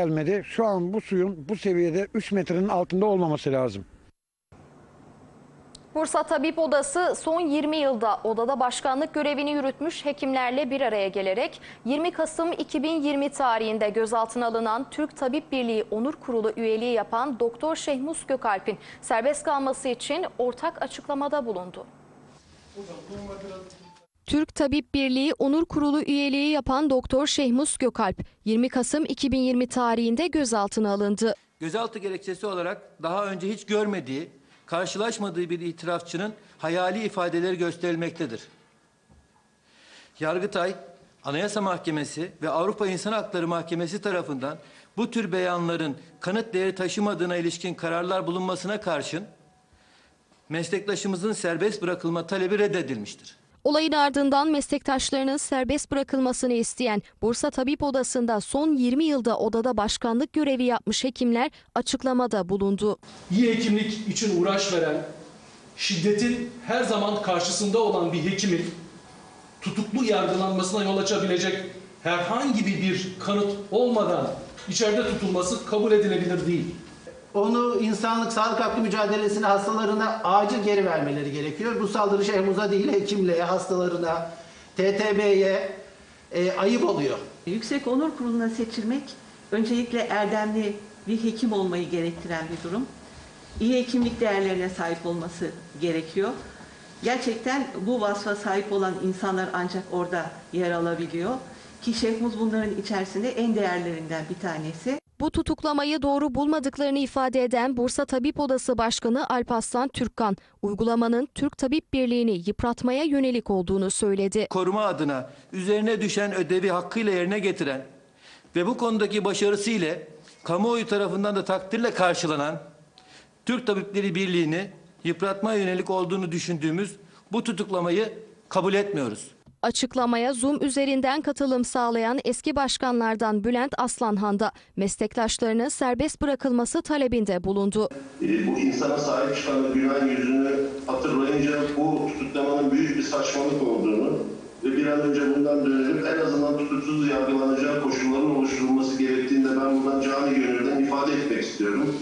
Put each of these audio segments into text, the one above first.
gelmedi. Şu an bu suyun bu seviyede 3 metrenin altında olmaması lazım. Bursa Tabip Odası son 20 yılda odada başkanlık görevini yürütmüş hekimlerle bir araya gelerek 20 Kasım 2020 tarihinde gözaltına alınan Türk Tabip Birliği Onur Kurulu üyeliği yapan Doktor Şehmus Gökalp'in serbest kalması için ortak açıklamada bulundu. Türk Tabip Birliği Onur Kurulu üyeliği yapan Doktor Şehmus Gökalp 20 Kasım 2020 tarihinde gözaltına alındı. gözaltı gerekçesi olarak daha önce hiç görmediği, karşılaşmadığı bir itirafçının hayali ifadeleri gösterilmektedir. Yargıtay, Anayasa Mahkemesi ve Avrupa İnsan Hakları Mahkemesi tarafından bu tür beyanların kanıt değeri taşımadığına ilişkin kararlar bulunmasına karşın meslektaşımızın serbest bırakılma talebi reddedilmiştir. Olayın ardından meslektaşlarının serbest bırakılmasını isteyen Bursa Tabip Odası'nda son 20 yılda odada başkanlık görevi yapmış hekimler açıklamada bulundu. iyi hekimlik için uğraş veren, şiddetin her zaman karşısında olan bir hekimin tutuklu yargılanmasına yol açabilecek herhangi bir, kanıt olmadan içeride tutulması kabul edilebilir değil. Onu insanlık sağlık hakkı mücadelesine hastalarına acil geri vermeleri gerekiyor. Bu saldırı Şehmuz'a değil hekimliğe, hastalarına, TTB'ye e, ayıp oluyor. Yüksek Onur Kurulu'na seçilmek öncelikle erdemli bir hekim olmayı gerektiren bir durum. İyi hekimlik değerlerine sahip olması gerekiyor. Gerçekten bu vasfa sahip olan insanlar ancak orada yer alabiliyor. Ki Şehmuz bunların içerisinde en değerlerinden bir tanesi. Bu tutuklamayı doğru bulmadıklarını ifade eden Bursa Tabip Odası Başkanı Alparslan Türkkan, uygulamanın Türk Tabip Birliği'ni yıpratmaya yönelik olduğunu söyledi. koruma adına üzerine düşen ödevi hakkıyla yerine getiren ve bu konudaki başarısı ile kamuoyu tarafından da takdirle karşılanan Türk Tabipleri Birliği'ni yıpratmaya yönelik olduğunu düşündüğümüz bu tutuklamayı kabul etmiyoruz. Açıklamaya Zoom üzerinden katılım sağlayan eski başkanlardan Bülent Aslanhan da meslektaşlarının serbest bırakılması talebinde bulundu. E, bu insana sahip çıkan gülen yüzünü hatırlayınca bu tutuklamanın büyük bir saçmalık olduğunu ve bir an önce bundan dönülüp en azından tutuksuz yargılanacağı koşulların oluşturulması gerektiğini de ben buradan cani gönülden ifade etmek istiyorum.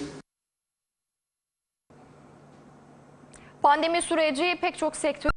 Pandemi süreci pek çok sektör